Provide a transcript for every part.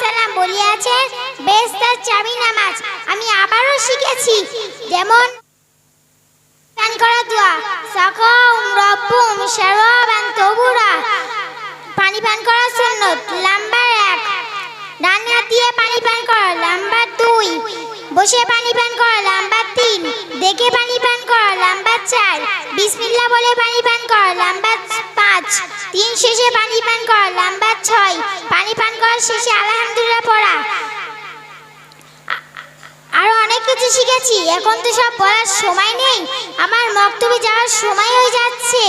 সাল্লাম বলিয়াছেন বেস্তার চাবি নামাজ, আমি আবারও শিখেছি। যেমন পান করা দোয়া সাকুম রব্বুম শারবান তবুরা, পানি পান করা সুন্নত নাম্বার এক ডান হাত দিয়ে পানি পান করা নাম্বার দুই, বসে পানি পান করা নাম্বার তিন, দেখে পানি করা চার। বিসমিল্লাহ বলে পানি পান কর নাম্বার পাঁচ। তিন শেষে পানি পান কর নাম্বার ছয়। পানি পান করার শেষে আলহামদুলিল্লাহ পড়া। আরও অনেক কিছু শিখেছি। এখন তো সব বলার সময় নেই। আমার মক্তবে যাওয়ার সময় হয়ে যাচ্ছে।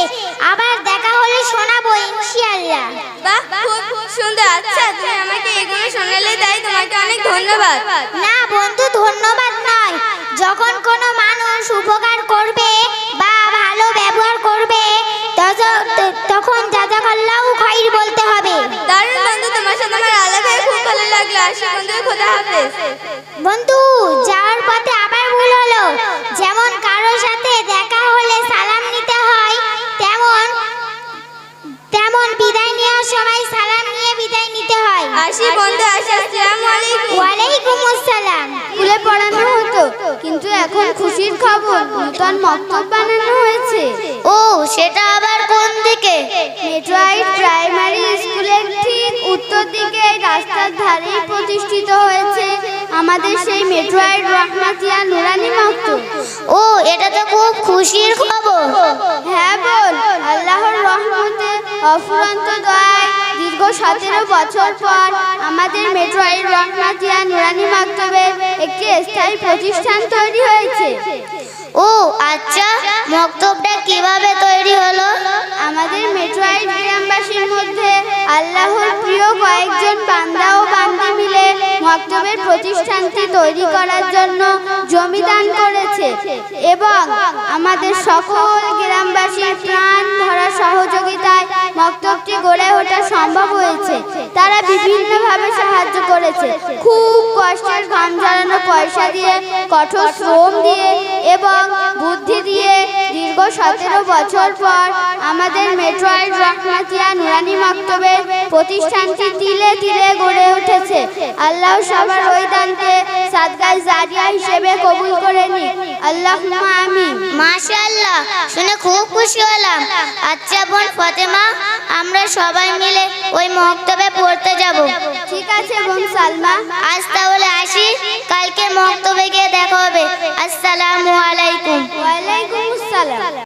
আবার দেখা হলে শোনাবো ইনশাআল্লাহ। বাহ খুব সুন্দর। আচ্ছা তুমি আমাকে এগুলো শোনালে তাই তোমাকে অনেক ধন্যবাদ। না বন্ধু ধন্যবাদ নয়। যখন কোনো মানুষ উপকার লাগল আসি বন্ধু খোদা হাফেজ। বন্ধু যাওয়ার পথে আবার ভুল হলো। যেমন কারোর সাথে দেখা হলে সালাম নিতে হয় তেমন তেমন বিদায় নেওয়ার সময় সালাম নিয়ে বিদায় নিতে হয়। আসি বন্ধু আসি আসসালামু আলাইকুম। ওয়ালাইকুম আসসালাম। স্কুলে পড়ানো হতো কিন্তু এখন খুশির খবর নূতন মক্তব বানানো হয়েছে। ও সেটা আবার কোন দিকে? ঠিক উত্তর দিকে রাস্তার ধারেই প্রতিষ্ঠিত হয়েছে আমাদের সেই মেট্রো মেট্রোয়াইড রহমাতিয়া নুরানি মক্তব ও, এটা তো খুব খুশির খবর। হ্যাঁ বল, আল্লাহর রহমতে অফুরন্ত দয়ায় দীর্ঘ সতেরো বছর পর আমাদের মেট্রো মেট্রোয়াইড রহমাতিয়া নুরানি মক্তবের একটি স্থায়ী প্রতিষ্ঠান তৈরি হয়েছে। ও আচ্ছা মক্তবটা কীভাবে তৈরি হলো? আমাদের মেট্রোয়াইড গ্রামবাসীর মধ্যে আল্লাহর প্রিয় কয়েকজন বান্দা ও বান্দি মিলে মক্তবের প্রতিষ্ঠানটি তৈরি করার জন্য জমি দান করেছে এবং আমাদের সকল গ্রামবাসীর প্রাণ ধরা সহযোগিতায় মক্তবটি গড়ে ওঠা সম্ভব হয়েছে। তারা বিভিন্নভাবে সাহায্য করেছে। খুব কষ্টের ঘাম ঝরানো পয়সা দিয়ে, কঠোর শ্রম দিয়ে সতেরো বছর পর আমাদের মেট্রোয়েড রহমাতিয়া নুরানি মক্তবের প্রতিষ্ঠানটি তিলে তিলে গড়ে উঠেছে। আল্লাহ সবার ওই দানকে সাদগাল জারিয়া হিসেবে কবুল করে নি আল্লাহ আমিন। মাশাআল্লাহ শুনে খুব খুশি হলাম। আচ্ছা বোন ফাতেমা আমরা সবাই মিলে ওই মক্তবে পড়তে যাব। ঠিক আছে বোন সালমা। আজ তাহলে আসি কালকে মক্তবে গিয়ে দেখা হবে। আসসালামু আলাইকুম। ওয়ালাইকুম আসসালাম।